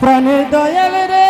প্রাণের দয়াল রে।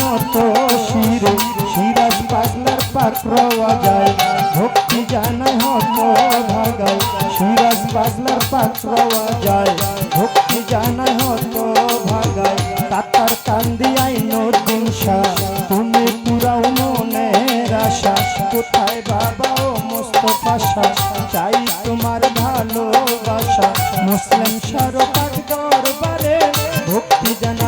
নত শিরে। সিরাজ পাগলার পাত্র বাজায় ভক্তি জানায় হত ভাগায়। সিরাজ পাগলার পাত্র বাজায় ভক্তি জানায় হত ভাগায়। তাতার কান্দি আইন দিনসা তুমি পুরাও মনের আশা। কোথায় বাবা ও মোস্তফা শাহ চাই তোমার ভালোবাসা। মুসলিম সরকার দরবারে ভক্তি জানা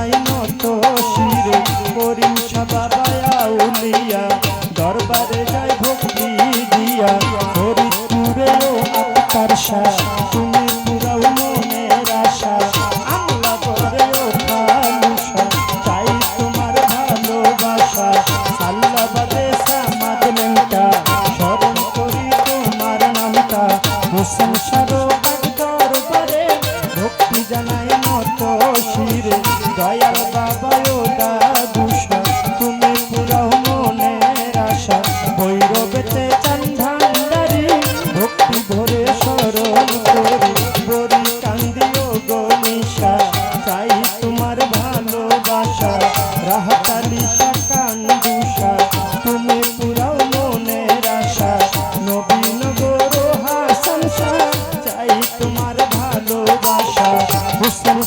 শিরে দয়াল ভালোবাসা রাহাতালি তুমি পুরাও মনের নবীন গরু হাসান চাই তোমার ভালোবাসা। হুসেন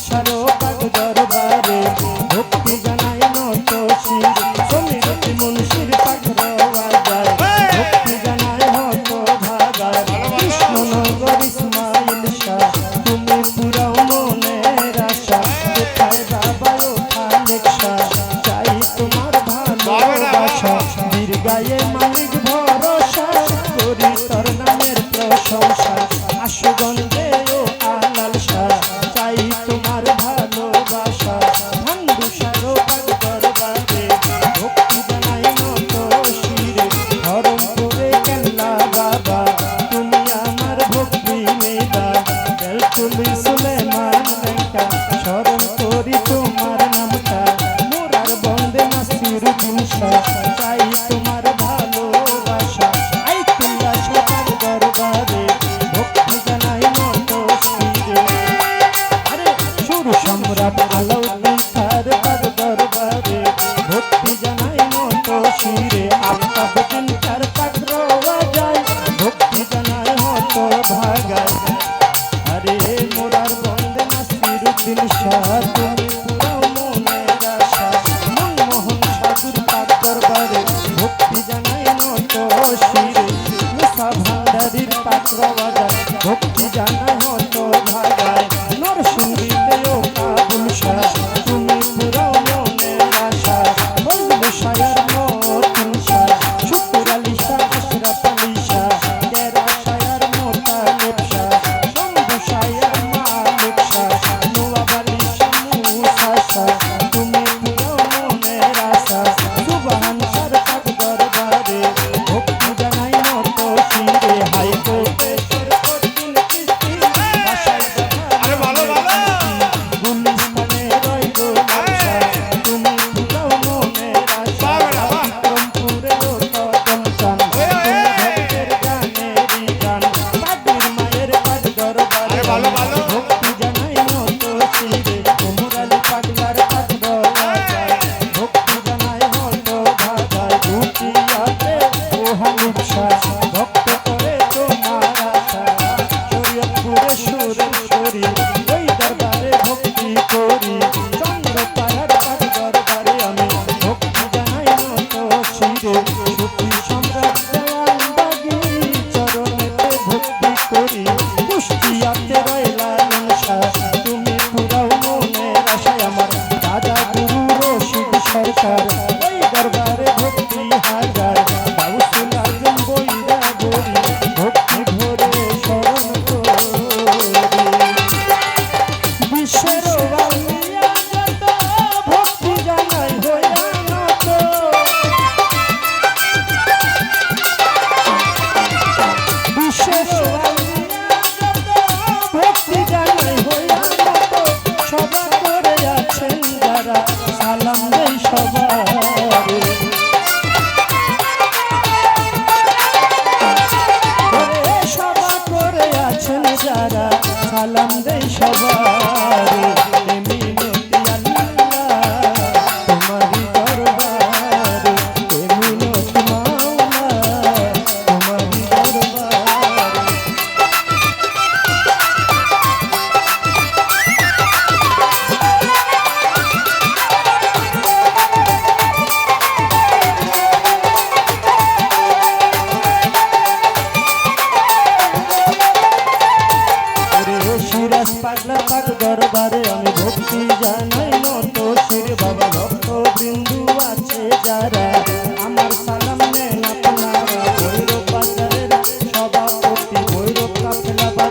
তার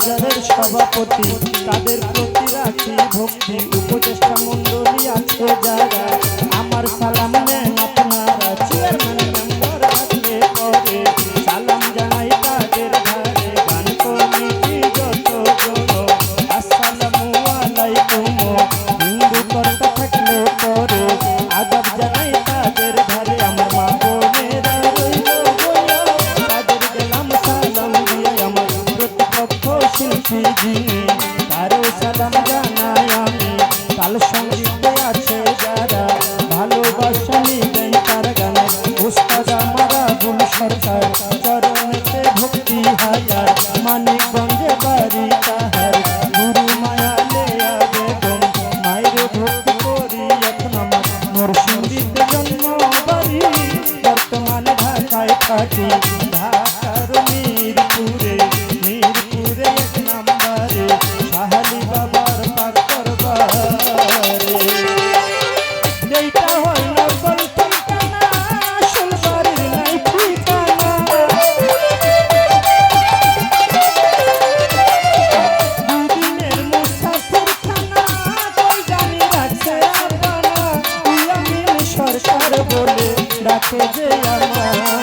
বাজারের সভাপতি। তাদের প্রতি রাখি ভক্তি। উপদেষ্টা মন্ডলী আছে যারা। নবীজি তারও সালাম জানাই আমি। কাল সঙ্গীতে আছে যারা ভালোবাসা নিলেন জন্ম বাড়ি, বর্তমানে ঢাকায় থাকি। ঢাকার যে আমারে